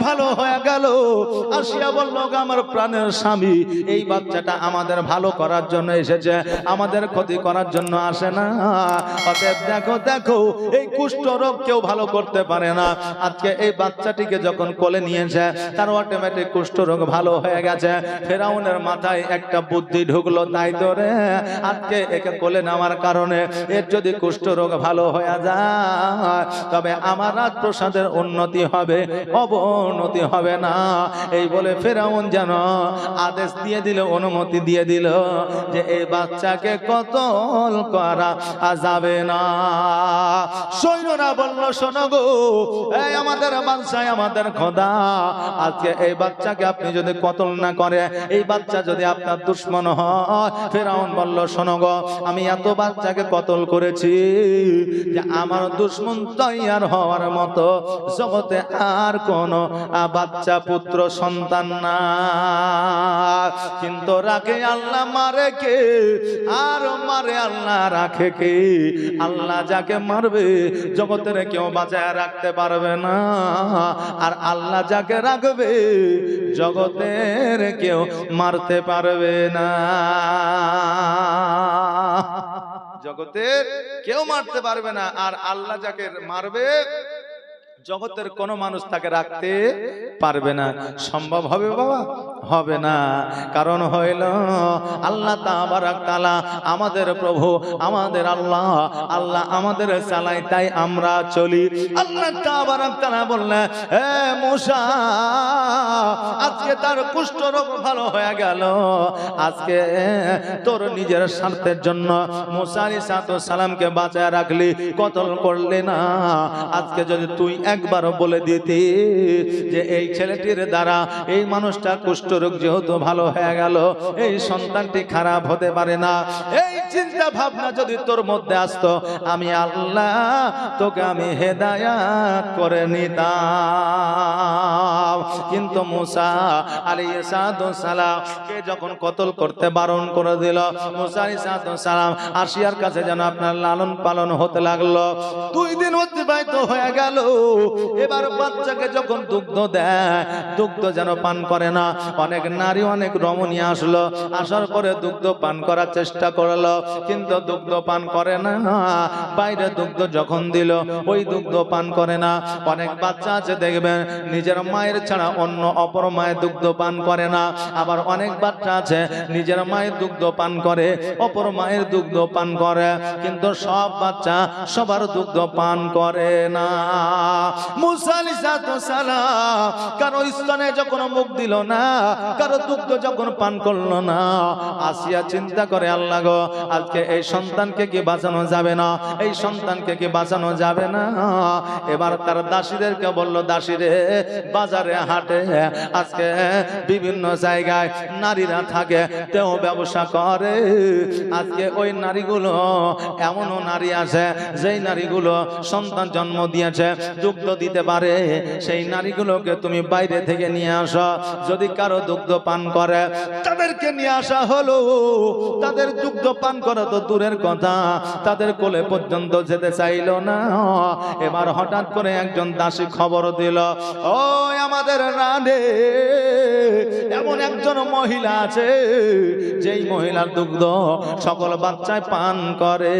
ভালো হয়ে। গেল। আসিয়া বলল "গো আমার প্রাণের স্বামী, এই বাচ্চাটা আমাদের ভালো করার জন্য এসেছে। আমাদের ক্ষতি করার জন্য আসে না। অতএব দেখো দেখো, এই কুষ্ঠ রোগ কেউ ভালো করতে পারে না। আজকে এই বাচ্চাটিকে যখন কোলে নিয়েছে, তার অটোমেটিক কুষ্ঠ রোগ ভালো হয়ে গেছে। ফেরাউনের মাথায় একটা বুদ্ধি ঢুকলো, তাই তো রে, আজকে একে কোলে নেওয়ার কারণে এর যদি কুষ্ঠ রোগ ভালো হয়ে যায়, তবে আমার রাজপ্রসাদের উন্নতি হবে, অবনতি হবে না। এই বলে ফেরাউন যেন আদেশ দিয়ে দিল, অনুমতি দিয়ে দিল যে এই বাচ্চাকে কতল করা যাবে না। সৈন্যরা বলল, শোনো এই আমাদের বাদশাহ, আমাদের খোদা, আজকে এই বাচ্চাকে আপনি যদি কতল না করে, এই বাচ্চা যদি আপনার দুশ্মন হয়। ফেরাউন বলল, শোনো আমি এত বাচ্চাকে কতল করেছি যে আমার দুশ্মন তৈয়ার হওয়ার মতো জগতে আর কোন বাচ্চা পুত্র সন্তান না। কিন্তু রাখে আল্লাহ মারে কে? আর মারে আল্লাহ রাখে কে? আল্লাহ যাকে মারবে, জগতের কেউ বাঁচায় রাখতে পারবে না। আর আল্লাহ যাকে রাখবে, জগতের কেউ মারতে পারবে না। জগতের কেউ মারতে পারবে না। আর আল্লাহ যাকে মারবে জগতের কোনো মানুষ তাকে রাখতে পারবে না। সম্ভব হবে বাবা? হবে না। কারণ হইল আল্লাহ তালা আমাদের প্রভু, আমাদের আল্লাহ আল্লাহ আমাদের চালাই তাই আমরা চলি। আল্লাহ তালা বললেন, হে মুসা, আজকে তার কুষ্ঠ রোগ ভালো হয়ে গেল। আজকে তোর নিজের স্বার্থের জন্য মুসারি সাত সালামকে বাঁচায় রাখলি, কতল করলি না। আজকে যদি তুই একবার বলে দিতি যে, এই ছেলেটির দ্বারা এই মানুষটা কুষ্ঠরোগ যেহেতু ভালো হয়ে গেল, এই সন্তানটি খারাপ হতে পারে না। এই চিন্তা ভাবনা যদি তোর মধ্যে আসতো, আমি আল্লাহ তোকে আমি হেদায়াত করে নিতাম। কিন্তু মুসা আলী সালাম, কে যখন কতল করতে বারণ করে দিল, মুসা আলী সালাম আসিয়ার কাছে যেন আপনার লালন পালন হতে লাগল। দুই দিন অতিবাহিত হয়ে গেল। এবার বাচ্চাকে যখন দুগ্ধ দেয়, দুগ্ধ যেন পান করে না অনেক নারী অনেক রমণী আসলো, আসার পরে দুগ্ধ পান করার চেষ্টা করল, কিন্তু দুগ্ধ পান করে না। বাইরে দুগ্ধ যখন দিল, ওই দুগ্ধ পান করে না। অনেক বাচ্চা আছে, দেখবেন, নিজের মায়ের ছাড়া অন্য অপর মায়ের দুগ্ধ পান করে না। আবার অনেক বাচ্চা আছে, নিজের মায়ের দুগ্ধ পান করে, অপর মায়ের দুগ্ধ পান করে, কিন্তু সব বাচ্চা সবার দুগ্ধ পান করে না। মুসালি সালাম, কারও স্তনে যখন মুখ দিল না কারও দুগ্ধ যখন পান করল না, আসিয়া চিন্তা করে, আল্লাহ গো, আজকে এই সন্তানকে কি বাঁচানো যাবে না? এই সন্তানকে কি বাঁচানো যাবে না? এবার তার দাসীদেরকে বলল দাসীরে বাজারে, হাটে, আজকে বিভিন্ন জায়গায় নারীরা থাকে, তেও ব্যবসা করে। আজকে ওই নারীগুলো, এমনও নারী আছে, যেই নারীগুলো সন্তান জন্ম দিয়েছে, দুগ্ধ দিতে পারে। সেই নারীগুলোকে তুমি বাইরে থেকে নিয়ে আসো। যদি কারও দুগ্ধ পান করে। তাদেরকে নিয়ে আসা হলো। তাদের দুগ্ধ পান করা তো দূরের কথা। তাদের কোলে পর্যন্ত যেতে চাইলো না। এবার হঠাৎ করে একজন দাসী খবর দিল ও আমাদের রানে, এমন একজন মহিলা আছে, যেই মহিলার দুগ্ধ সকল বাচ্চায় পান করে।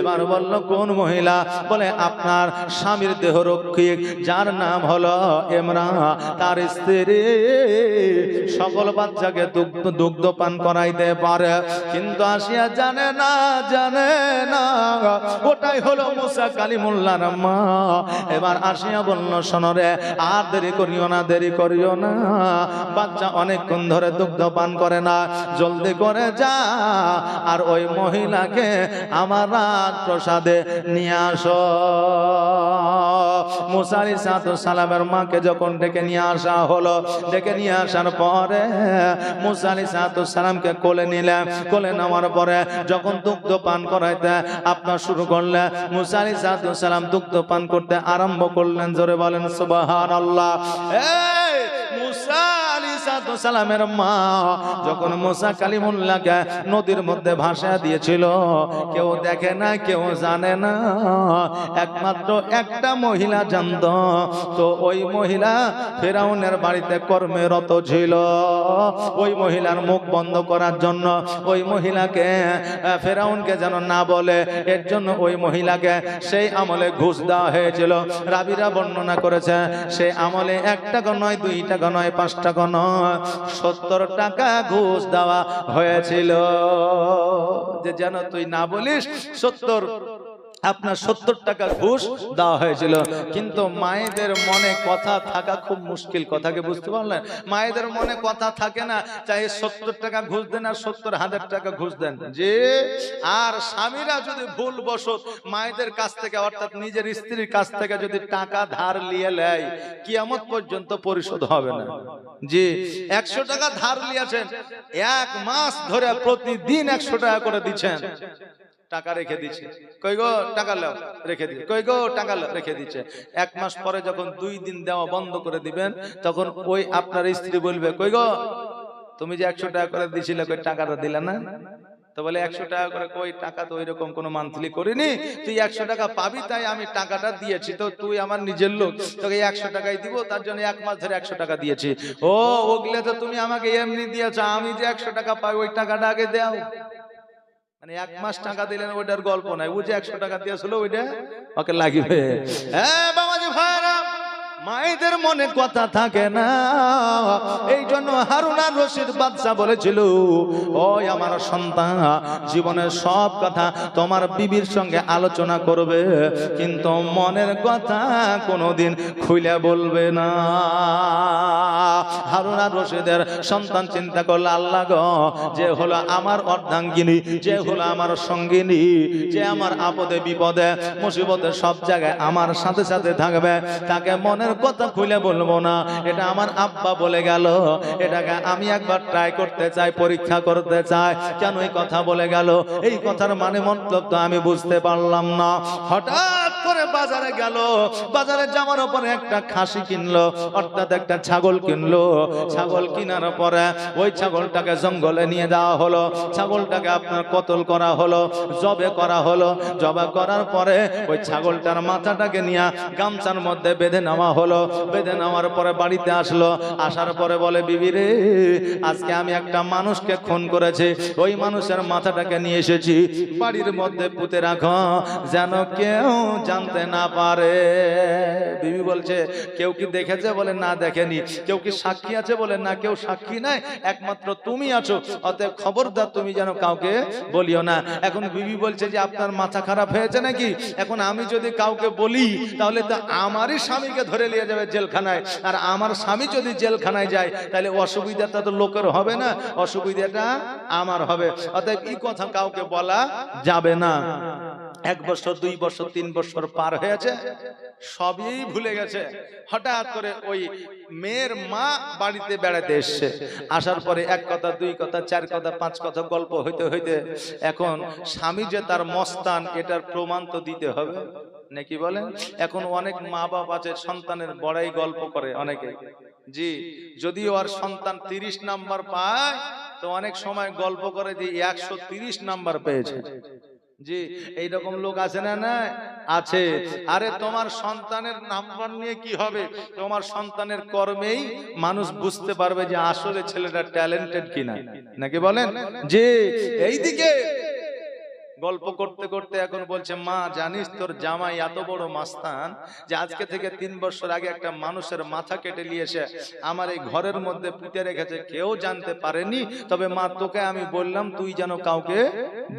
এবার বলল, কোন মহিলা? বলে, আপনার স্বামীর দেহ রক্ষিক যার নাম হলো এমরা তার স্ত্রী সকল বাচ্চাকে দুগ্ধ পান করাইতে পারে। কিন্তু আসিয়া জানে না জানে না, ওটাই হলো মুসা কালিমুল্লার মা। এবার আসিয়া বলল শোনরে আর দেরি করিও না, দেরি করিও না। বাচ্চা অনেকক্ষণ ধরে দুগ্ধ পান করে না, জলদি করে যা। আর ওই মহিলাকে আমার রাত প্রসাদে নিয়ে আসো। মুসারি সাত সালামের মাকে যখন ডেকে নিয়ে আসা হলো ডেকে নিয়ে আসার পরে মুসা আলী সালামকে কোলে নিলেন কোলে নেওয়ার পরে যখন দুগ্ধ পান করাইতে আপনার শুরু করলে, মুসা আলী সালাম দুগ্ধ পান করতে আরম্ভ করলেন। জোরে বলেন সুবাহ আল্লাহ মুসা সালামের মা যখন মোসা কালিমুল্লাহকে নদীর মধ্যে ভাষা দিয়েছিল, কেউ দেখে না, কেউ জানে না। একমাত্র একটা মহিলা জানত, তো ওই মহিলা ফেরাউনের বাড়িতে কর্মরত ছিল। ওই মহিলার মুখ বন্ধ করার জন্য ওই মহিলাকে ফেরাউনকে যেন না বলে, এর জন্য ওই মহিলাকে সেই আমলে ঘুষ দেওয়া হয়েছিল। রাবিরা বর্ণনা করেছে সেই আমলে এক টাকা নয় দুই টাকা নয় পাঁচ টাকা নয়। সত্তর টাকা ঘুষ দেওয়া হয়েছিল। যে যেন তুই না বলিস সত্তর আপনার সত্তর টাকা ঘুষ দেওয়া হয়েছিল। কিন্তু মায়েদের মনে কথা থাকা খুব মুশকিল কথাকে বুঝতে পারলেন? মায়েদের মনে কথা থাকে না, চাই সত্তর টাকা ঘুষ দেন আর সত্তর হাজার টাকা ঘুষ দেন। যে, আর স্বামীরা যদি ভুল বসত, মায়েদের কাছ থেকে, অর্থাৎ নিজের স্ত্রীর কাছ থেকে যদি টাকা ধার নিয়ে নেয়, কিয়ামত পর্যন্ত পরিশোধ হবে না। জি, একশো টাকা ধার নিয়েছেন, এক মাস ধরে প্রতিদিন একশো টাকা করে দিচ্ছেন। টাকা রেখে দিচ্ছে। কই গো টাকা লাও। রেখে দিচ্ছে কই গো টাকা রেখে দিচ্ছে। এক মাস পরে যখন দুই দিন দেওয়া বন্ধ করে দিবেন তখন ওই আপনার স্ত্রী বলবে কই গো তুমি যে একশো টাকা করে দিছিলে কই টাকাটা দিলে না? তো বলে একশো টাকা করে কই টাকা তো ওইরকম কোনো মান্থলি করিনি। তুই একশো টাকা পাবি তাই আমি টাকাটা দিয়েছি। তো তুই আমার নিজের লোক তোকে একশো টাকাই দিব তার জন্য এক মাস ধরে একশো টাকা দিয়েছি। ও ওগুলো তো তুমি আমাকে এমনি দিয়েছ আমি যে একশো টাকা পাই ওই টাকাটা আগে দাও। মানে এক মাস টাকা দিলেন ওইটার গল্প নাই ও যে একশো টাকা দিয়েছিল ওইটা? ওকে লাগিবে। হ্যাঁ মায়েদের মনে কথা থাকে না। এই জন্য হারুনা রশিদ বাদশা বলেছিল, ওই আমার সন্তান, জীবনের সব কথা তোমার বিবির সঙ্গে আলোচনা করবে, কিন্তু মনের কথা কোনোদিন খুলে বলবে না। হারুনা রশিদের সন্তান চিন্তা করল, আল্লাহ গো, যে হলো আমার অর্ধাঙ্গিনী, যে হলো আমার সঙ্গিনী, যে আমার আপদে বিপদে, মুসিবতে সব জায়গায় আমার সাথে সাথে থাকবে, তাকে মনের কথা খুলে বলব না। এটা আমার আব্বা বলে গেল। এটাকে আমি একবার ট্রাই করতে চাই, পরীক্ষা করতে চাই। কেন এই কথা বলে গেল? এই কথার মানে তো আমি বুঝতে পারলাম না। হঠাৎ করে বাজারে গেল, বাজারে যাওয়ার পরে একটা খাসি কিনলো, অর্থাৎ একটা ছাগল কিনলো। ছাগল কেনার পরে ওই ছাগলটাকে জঙ্গলে নিয়ে যাওয়া হলো। ছাগলটাকে আপনার কতল করা হলো, জবে করা হলো। জবা করার পরে ওই ছাগলটার মাথাটাকে নিয়ে গামছার মধ্যে বেঁধে নেওয়া হলো। বেঁধে নেওয়ার পরে বাড়িতে আসলো। আসার পরে বলে, বিবি রে, আজকে আমি একটা মানুষকে খুন করেছি। ওই মানুষের মাথাটাকে নিয়ে এসেছি। বাড়ির মধ্যে পুঁতে রাখো। যেন কেউ জানতে না পারে। বিবি বলছে, কেউ কি দেখেছে? বলে, না, দেখেনি। কেউ কি সাক্ষী আছে? বলে, না, কেউ সাক্ষী নাই। একমাত্র তুমি আছো। অতএব খবরদার তুমি যেন কাউকে বলিও না। এখন বিবি বলছে যে, আপনার মাথা খারাপ হয়েছে নাকি? এখন আমি যদি কাউকে বলি, তাহলে তো আমারই স্বামীকে ধরে নিয়ে যাবে জেলখানায়। আর আমার স্বামী যদি জেলখানায় যায়, তাহলে অসুবিধাটা তো লোকের হবে না। অসুবিধাটা আমার হবে। অতএব এই কথা কাউকে বলা যাবে না। এক বছর, দুই বছর, তিন বছর পার হয়েছে, সবই ভুলে গেছে। হঠাৎ করে ওই মেয়ের মা বাড়িতে বেড়াতে এসছে। আসার পরে এক কথা, দুই কথা, চার কথা, পাঁচ কথা, গল্প হইতে হইতে এখন স্বামী যে তার মস্তান, এটার প্রমাণ তো দিতে হবে। নাকি বলেন? এখন অনেক মা বাপ আছে সন্তানের বড়াই গল্প করে অনেকে। জি, যদিও আর সন্তান তিরিশ নাম্বার পায়, তো অনেক সময় গল্প করে যে একশো তিরিশ নাম্বার পেয়েছে। জি এইরকম লোক আছে না না? আছে। আরে তোমার সন্তানের নাম্বার নিয়ে কি হবে? তোমার সন্তানের কর্মেই মানুষ বুঝতে পারবে যে আসলে ছেলেটা ট্যালেন্টেড কিনা। নাকি বলেন? যে এইদিকে গল্প করতে করতে এখন বলছে, মা, জানিস তোর জামাই এত বড় মাস্তান যে আজকে থেকে তিন বছর আগে একটা মানুষের মাথা কেটে নিয়েছে, আমার এই ঘরের মধ্যে পুঁতে রেখেছে, কেউ জানতে পারেনি। তবে মা, তোকে আমি বললাম, তুই যেন কাউকে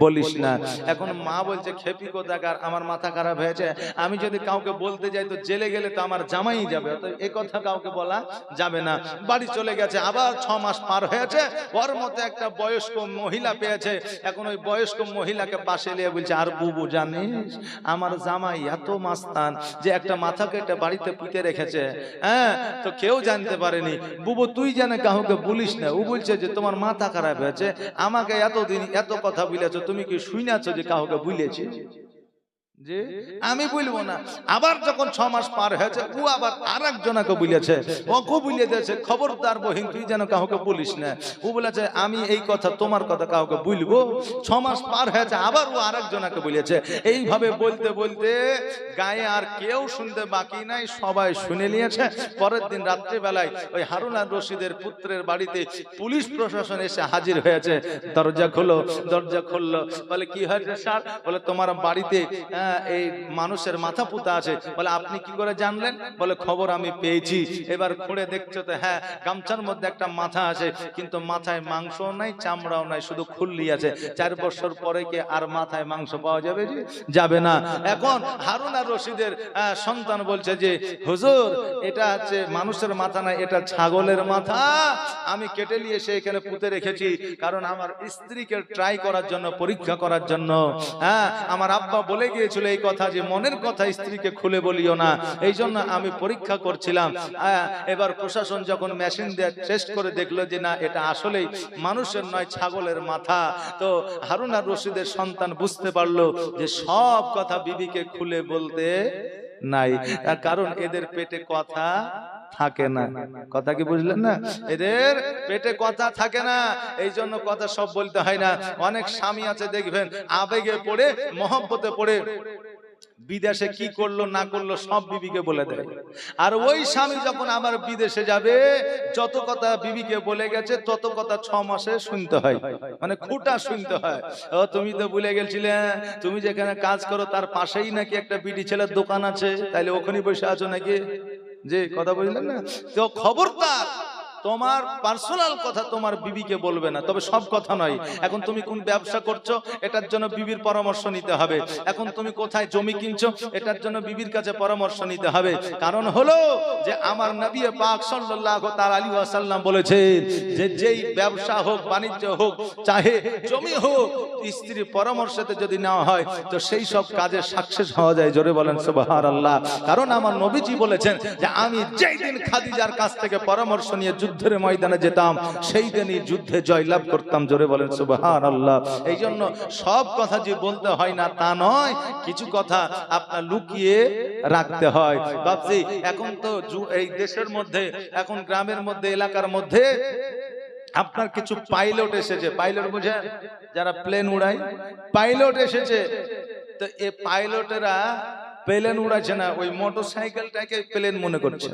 বলিস না। এখন মা বলছে, খেপি কোথাকার? আমার মাথা খারাপ হয়েছে। আমি যদি কাউকে বলতে যাই, তো জেলে গেলে তো আমার জামাই যাবে। তো এই কথা কাউকে বলা যাবে না। বাড়ি চলে গেছে, আবার ছ মাস পার হয়েছে। ওর মধ্যে একটা বয়স্ক মহিলা পেয়েছে। এখন ওই বয়স্ক মহিলাকে পাশে নিয়ে বলছে, আর বুবু জানিস, আমার জামাই এত মাস্তান যে একটা মাথা কেটে বাড়িতে পুঁতে রেখেছে। হ্যাঁ তো কেউ জানতে পারেনি। বুবু, তুই জানে কাউকে বলিস না, ও বলছে যে তোমার মাথা খারাপ হয়েছে, আমাকে এতদিন এত কথা বলেছ, তুমি কি শুনেছো যে কাউকে বলেছি? যে আমি বলব না। আবার যখন ছ মাস পার হয়েছে ও আবার আর একজনকে বলেছে ওকে বলে দিয়েছে খবরদার বহিন তুই যেন কাউকে বলিস না। ও বলেছে আমি এই কথা তোমার কথা কাউকে বলব। ছ মাস পার হয়েছে আবার ও আর একজনকে বলেছে। এইভাবে বলতে বলতে গায়ে আর কেউ শুনতে বাকি নাই সবাই শুনে নিয়েছে। পরের দিন রাত্রিবেলায় ওই হারুন আর রশিদের পুত্রের বাড়িতে পুলিশ প্রশাসন এসে হাজির হয়েছে। দরজা খোলো দরজা খুললো বলে কি হয়েছে স্যার? বলে তোমার বাড়িতে আহ, এই মানুষের মাথা পুতা আছে। বলে, আপনি কি করে জানলেন? বলে, খবর আমি পেয়েছি। এবার খুঁড়ে দেখছ তো হ্যাঁ গামছার মধ্যে একটা মাথা আছে, কিন্তু মাথায় মাংস নাই, চামড়াও নাই, শুধু খুল্লি আছে। চার বছর পরে কি আর মাথায় মাংস পাওয়া যাবে জি যাবে না। এখন হারুন আর রশিদের সন্তান বলছে যে, হুজুর, এটা হচ্ছে মানুষের মাথা না, এটা ছাগলের মাথা। আমি কেটে নিয়ে এসে এখানে পুঁতে রেখেছি, কারণ আমার স্ত্রীকে ট্রাই করার জন্য, পরীক্ষা করার জন্য। হ্যাঁ আমার আব্বা বলে গিয়েছিল এই কথা যে মনের কথা স্ত্রীকে খুলে বলিও না, এই জন্য আমি পরীক্ষা করছিলাম। এবার প্রশাসন যখন মেশিন দিয়ে টেস্ট করে দেখল যে না, এটা আসলেই মানুষের নয়, ছাগলের মাথা। তো হারুন আর রশিদের সন্তান বুঝতে পারল যে সব কথা বিবিকে খুলে বলতে নাই। কারণ এদের পেটে কথা থাকে না। কথা কি বুঝলেন না? এদের পেটে কথা থাকে না এই জন্য কথা সব বলতে হয় না। অনেক স্বামী আছে দেখবেন আবেগে পড়ে মহব্বতে পড়ে বিদেশে কি করল না করল সব বিবিকে বলে দেয়। আর ওই স্বামী যখন আবার বিদেশে যাবে যত কথা বিবিকে বলে গেছে তত কথা ছ মাসে শুনতে হয়। মানে খুঁটা শুনতে হয়। ও তুমি তো ভুলে গেছিলে তুমি যেখানে কাজ করো তার পাশেই নাকি একটা বিডি ছেলের দোকান আছে। তাইলে ওখানে বসে আছো নাকি? যে কথা বললেন না তো খবরদার। তোমার পার্সোনাল কথা তোমার বিবিকে বলবে না, তবে সব কথা নয়। এখন তুমি কোন ব্যবসা করছ, এটার জন্য বিবির পরামর্শ নিতে হবে। এখন তুমি কোথায় জমি কিনছো, এটার জন্য বিবির কাছে পরামর্শ নিতে হবে। কারণ হলো যে আমার নবী পাক সাল্লাল্লাহু তাআলা আলাইহি ওয়াসাল্লাম বলেছে যে যেই ব্যবসা হোক, বাণিজ্য হোক, চাহে জমি হোক, স্ত্রীর পরামর্শতে যদি নেওয়া হয়, তো সেই সব কাজে সাকসেস হওয়া যায়। জোরে বলেন সুবহানাল্লাহ। কারণ আমার নবীজি বলেছেন যে আমি যেই দিন খাদিজার কাছ থেকে পরামর্শ নিয়ে যুদ্ধের ময়দানে যেতাম, সেই দিনই যুদ্ধে জয়লাভ করতাম, জোরে বলেন, সুবহানাল্লাহ। এই জন্য সব কথা যে বলতে হয় না, তা নয়, কিছু কথা আপনার লুকিয়ে রাখতে হয়। ভাবছি, এখন তো এই দেশের মধ্যে, এখন গ্রামের মধ্যে, এলাকার মধ্যে আপনার কিছু পাইলট এসেছে। পাইলট বুঝেন, যারা প্লেন উড়ায়। পাইলট এসেছে। তো এ পাইলটেরা প্লেন উড়াচ্ছে না, ওই মোটর সাইকেলটাকে প্লেন মনে করছে।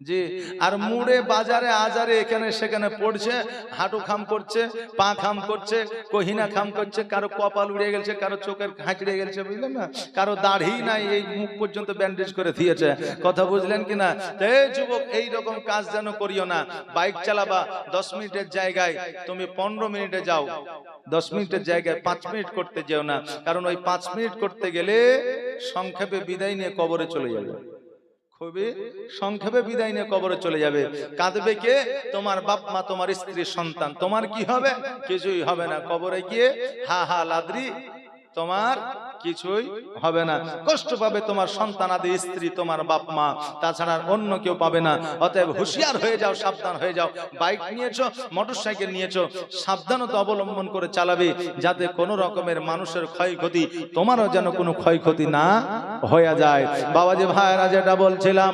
জি আর মুড়ে বাজারে আজারে এখানে সেখানে পড়ছে হাঁটু খাম করছে পা খাম করছে কহিনা খাম করছে কারও কপাল উড়ে গেছে কারও চোখের হাঁচড়ে গেছে বুঝলেন না? কারও দাড়ি নাই এই মুখ পর্যন্ত ব্যান্ডেজ করে দিয়েছে। কথা বুঝলেন কিনা? এই যুবক এই রকম কাজ যেন করিও না। বাইক চালাবা দশ মিনিটের জায়গায় তুমি পনেরো মিনিটে যাও। দশ মিনিটের জায়গায় পাঁচ মিনিট করতে যেও না। কারণ ওই পাঁচ মিনিট করতে গেলে সংক্ষেপে বিদায় নিয়ে কবরে চলে যাবে। খুবই সংক্ষেপে বিদায় নিয়ে কবরে চলে যাবে। কাঁদবে কে? তোমার বাপ মা, তোমার স্ত্রীর সন্তান। তোমার কি হবে? কিছুই হবে না। কবরে গিয়ে, হা হা, লাদ্রি। তোমার কিছুই হবে না। কষ্ট পাবে তোমার সন্তান আদি, স্ত্রী, তোমার বাপ, মা। তাছাড়া অন্য কেউ পাবে না। অতএব হুঁশিয়ার হয়ে যাও, সাবধান হয়ে যাও। বাইক নিয়েছো, মোটরসাইকেল নিয়েছো, সাবধানতা অবলম্বন করে চালাবে, যাতে কোনো রকমের মানুষের ক্ষয়ক্ষতি, তোমারও যেন কোনো ক্ষয়ক্ষতি না হয়ে যায়। বাবাজি ভাইরা যেটা বলছিলাম,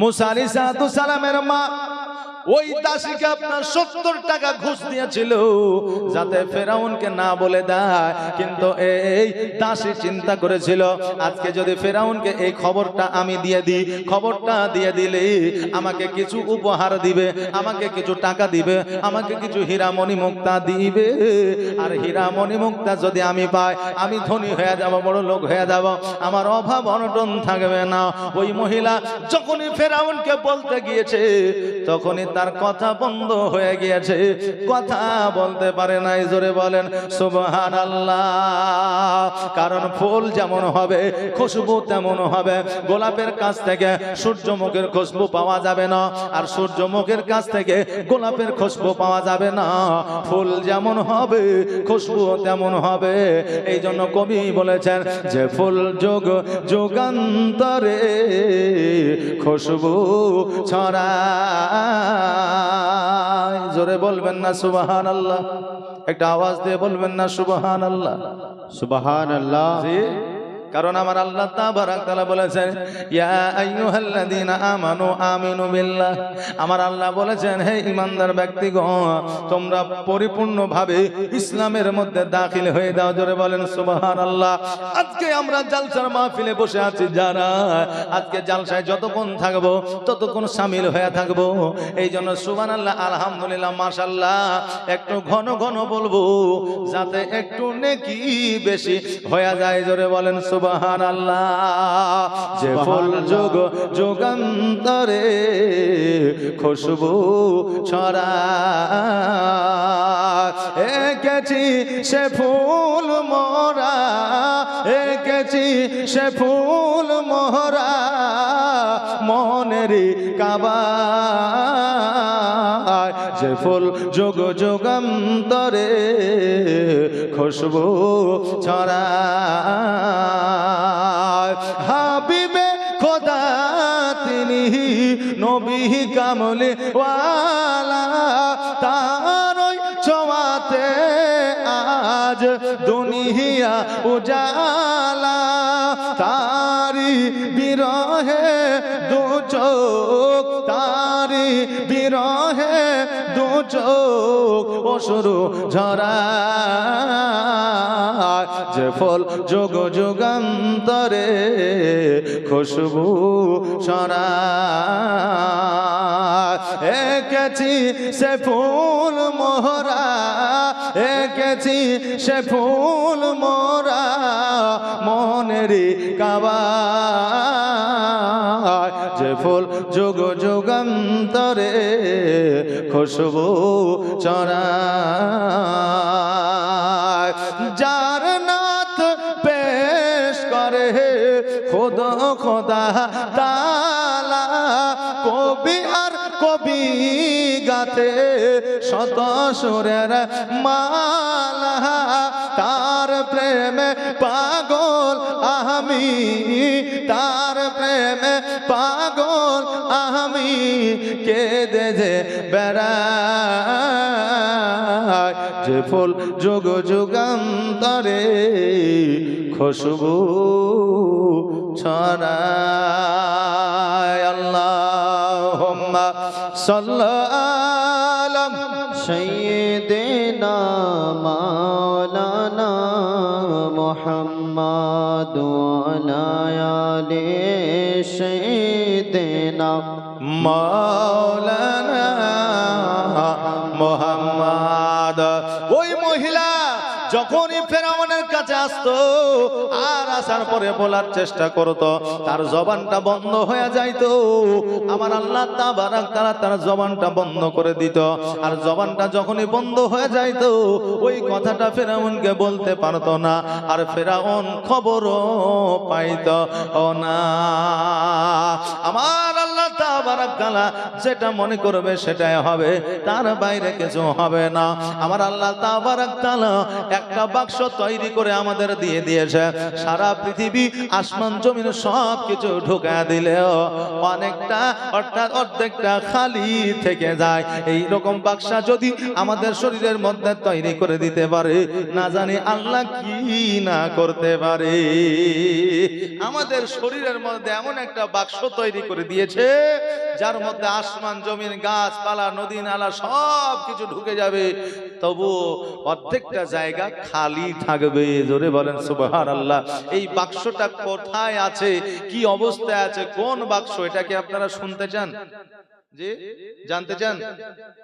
মুসা আলী সালামের মা ওই দাসীকে আপনার সত্তর টাকা ঘুষ দিয়েছিল, যাতে ফেরাউনকে না বলে দেয়। কিন্তু এই দাসী চিন্তা করেছিল, আজকে যদি ফেরাউনকে এই খবরটা আমি দিয়ে দিই, খবরটা দিয়ে দিলে আমাকে কিছু উপহার দিবে, আমাকে কিছু টাকা দিবে, আমাকে কিছু হীরামণি মুক্তা দিবে। আর হীরামণি মুক্তা যদি আমি পাই, আমি ধনী হয়ে যাব, বড় লোক হয়ে যাব, আমার অভাব অনটন থাকবে না। ওই মহিলা যখনই ফেরাউনকে বলতে গিয়েছে, তখনই তার কথা বন্ধ হয়ে গিয়েছে। কথা বলতে পারে নাই, জোরে বলেন সুবহান কারণ ফুল যেমন হবে, খুশবু তেমন হবে। গোলাপের কাছ থেকে সূর্যমুখের খুশবু পাওয়া যাবে না, আর সূর্যমুখের কাছ থেকে গোলাপের খুশবু পাওয়া যাবে না। ফুল যেমন হবে খুশবু তেমন হবে। এই জন্য কবি বলেছেন যে, ফুল যোগ যুগান্তরে খুশবু ছড়ায়। জোরে বলবেন না সুবাহান আল্লাহ একটা আওয়াজ দিয়ে বলবেন না সুবাহান আল্লাহ সুবাহান আল্লাহ জি কারণ আমার আল্লাহ তাবারাক বলেছেন, ইয়া আইয়ুহাল্লাযীনা আমানু আমিনু বিল্লাহ। আমার আল্লাহ বলেছেন, হে ইমানদার ব্যক্তিগণ, তোমরা পরিপূর্ণভাবে ইসলামের মধ্যে দাখিল হয়ে দাও জোরে বলেন, সুবহানাল্লাহ। আজকে আমরা জালসার মাহফিলে বসে আছি যারা। আজকে জালসায় যতক্ষণ থাকব, ততক্ষণ সামিল হয়ে থাকব। এই জন্য সুবহানাল্লাহ, আলহামদুলিল্লাহ, মাশাআল্লাহ, একটু ঘন ঘন বলব, যাতে একটু নেকি বেশি হয়ে যায়। জোরে বলেন সুবাহান আল্লাহ যে ফুল যোগ যোগান্তরে খুশবু ছড়া এঁকেছি সে ফুল মোরা এঁকেছি সে ফুল মোহরা মনেরই কাবা যে ফুল যোগ যোগান্তরে খুশবু ছড়া। হাবিবে খোদা, তিনি নবী কামলে ওয়ালা। তার ওই ছোঁয়াতে আজ দুনিয়া উজালা। অসুরু ঝরা। যে ফল যোগ যুগান্তরে খুশবু সরা একেছি সে ফুল মোহরা, একেছি সে ফুল মোরা মনেরই কাবা যে ফুল যোগ যুগান্তরে খুশবু চড়া যার নাথ পেশ করে খোদ খোদা তালা, কবি আর কবি গাতে শত সুরের মালা, তার প্রেমে আমি তার প্রেমে পাগল আমি কেঁদে যে বেড়া যে ফুল যুগ যুগান্তরে খুশবু ছড়ায়। আল্লাহ সাল্লাম মৌলানা মোহাম্মদ। ওই মহিলা যখনই ফেরাউনের কাছে আসতো, আর আসার পরে বলার চেষ্টা করতো, তার জবানটা বন্ধ হয়ে যাইতো। আমার আল্লাহ তাবারাক তারা তার জবানটা বন্ধ করে দিত। আর জবানটা যখনই বন্ধ হয়ে যাইতো, ওই কথাটা ফেরাউনকে বলতে পারতো না। আর ফেরাউন খবরও পাইত না। আমার তাআলা যেটা মনে করবে সেটাই হবে। তার বাইরে কিছু হবে না। আমার আল্লাহ একটা বাক্স তৈরি করে আমাদের দিয়ে দিয়েছে। সারা পৃথিবী, আসমান, জমিন সব কিছু দিলেও অনেকটা, অর্থাৎ অর্ধেকটা খালি থেকে যায়। এই রকম বাক্সা যদি আমাদের শরীরের মধ্যে তৈরি করে দিতে পারে, না জানি আল্লাহ কি না করতে পারে। আমাদের শরীরের মধ্যে এমন একটা বাক্স তৈরি করে দিয়েছে যার মধ্যে আসমান, জমিন, গাছপালা, নদী, নালা সব কিছু ঢুকে যাবে তবু অর্ধেকটা জায়গা খালি থাকবে। জোরে বলেন সুবহান আল্লাহ এই বাক্সটা কোথায় আছে? কি অবস্থায় আছে? কোন বাক্স? এটা কি আপনারা শুনতে চান? জি? জানতে চান?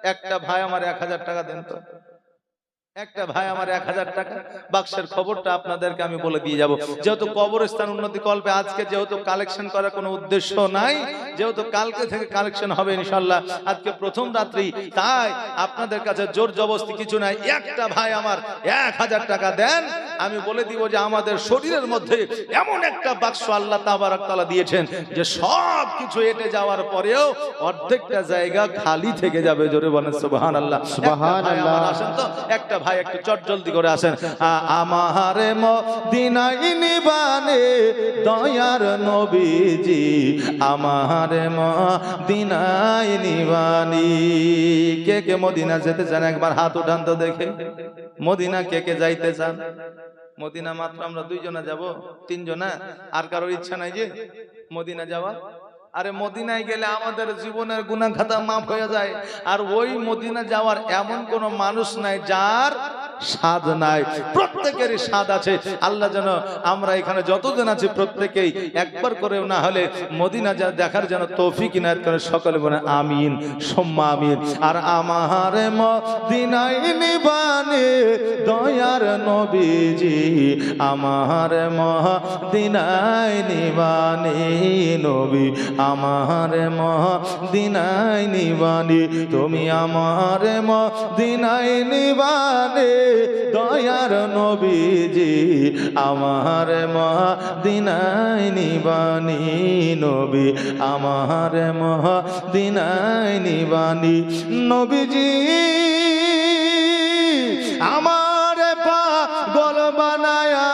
একটা ভাই আমার এক হাজার টাকা দেন তো। একটা ভাই আমার এক হাজার টাকা বাক্সের খবরটা আপনাদেরকে আমি বলে দিয়ে যাব। যেহেতু কবরস্থান উন্নতি কল্পে আজকে যেহেতু কালেকশন করার কোনো উদ্দেশ্য নাই যেহেতু কালকে থেকে কালেকশন হবে ইনশাল্লাহ আজকে প্রথম রাত্রি তাই আপনাদের কাছে জোর জবস্তি কিছু নাই। একটা ভাই আমার এক হাজার টাকা দেন আমি বলে দিব যে আমাদের শরীরের মধ্যে এমন একটা বাক্স আল্লাহ তাবারাক তাআলা দিয়েছেন যে সব কিছু এটে যাওয়ার পরেও অর্ধেকটা জায়গা খালি থেকে যাবে জোরে বলেন সুবহানাল্লাহ। একটা ভাই আমার আসেন তো একটা ভাই একটু চট জলদি করে আসেন। আমারে মদিনাই দয়ার নবীজি, আমারে মদিনাই কে কে মদিনা যেতে চান? একবার হাত উঠান তো দেখে। মদিনা কে কে যাইতে চান? মদিনা মাত্র আমরা দুইজনা যাব, তিনজনা। আর কারোর ইচ্ছা নাই যে মদিনা যাওয়া আরে মদিনায় গেলে আমাদের জীবনের গুনাহ খাতা মাফ হয়ে যায়। আর ওই মদিনা যাওয়ার এমন কোন মানুষ নাই যার স্বাদ নাই, প্রত্যেকেরই স্বাদ আছে। আল্লাহ যেন আমরা এখানে যতজন আছি প্রত্যেকেই একবার করে না হলে মদিনা যা দেখার যেন তৌফিক ইনায়ত করে সকলে বলে আমিন, সম্মা আমিন। আর আমার নিবানে দয়ার নবীজি, আমার মদিনায় নিবানে নবী, আমার মদিনায় নিবানি, তুমি আমার মদিনায় নিবানে দয়ার নবীজি, আমার মদিনায় নিবানি নবী, আমার মদিনায় নিবানি নবীজি। আমার পা গল বানায়া,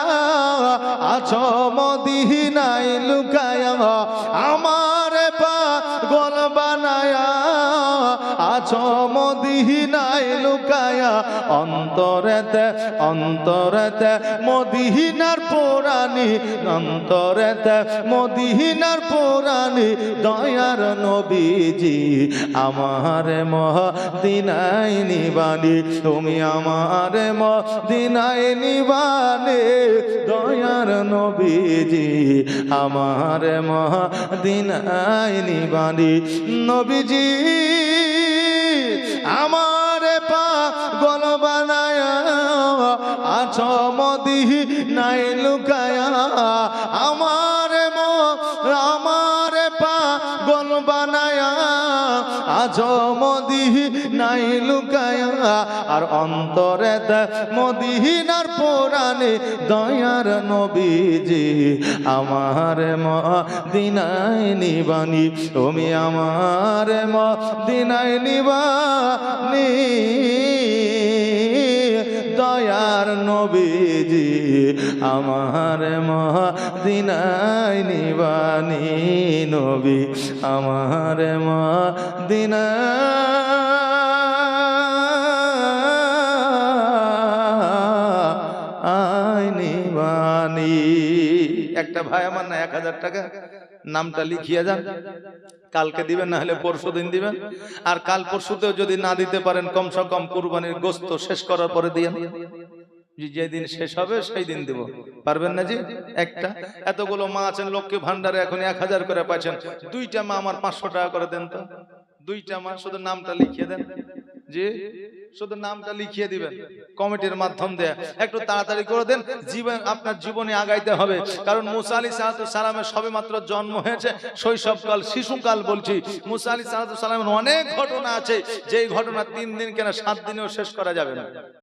আছো মদিনায় লুকায়া, আমার পা গল বানায়া আছো মদিনায় লুকায়া, অন্তরেতে অন্তরেতে মদিনার পুরানি অন্তরেতে মদিনার পুরানি দয়ার নবীজি, আমার মদিনায় নিবানি, তুমি আমার মদিনায় নিবানে, দয়ার নবীজি, আমার মদিনায় নিবানি, নবীজি। আমার পা গল বানায় আছ মদি নাই লুকায়া। আমার আমার পা গল বানায়া। আছো মদি নাই লুকায়া, আর অন্তরে মদিহিনার পুরানে দয়ার নবীজি, আমার মদিনায় নিবানি, তুমি আমার মদিনায় নিবানি। দয়ার নবীজি আমার মদিনায় নিবানি নবী, আমার নিবানি। একটা ভাই আমার না এক হাজার টাকা, নামটা লিখিয়ে যান। কালকে দিবেন না হলে পরশু দিন দিবেন। আর কাল পরশুতেও যদি না দিতে পারেন, কমসে কম কুরবানির গোস্ত শেষ করার পরে দিয়ে যেদিন শেষ হবে সেই দিন দিব। পারবেন না জি? একটা। এতগুলো মা আছেন লক্ষ্মী ভান্ডারে এখন এক হাজার করে পাচ্ছেন দুইটা মা আমার পাঁচশো টাকা করে দেন তো। দুইটা মা শুধু নামটা লিখিয়ে দেন। জি? শুধু নামটা লিখিয়ে দিবেন। কমিটির মাধ্যম দিয়ে। একটু তাড়াতাড়ি করে দেন। জীবন আপনার জীবনে আগাইতে হবে। কারণ মুসা আলী সালামের সবে মাত্র জন্ম হয়েছে। শৈশবকাল শিশুকাল বলছি। মুসা আলী সালামের অনেক ঘটনা আছে। যেই ঘটনা তিন দিন কেনা সাত দিনেও শেষ করা যাবে না।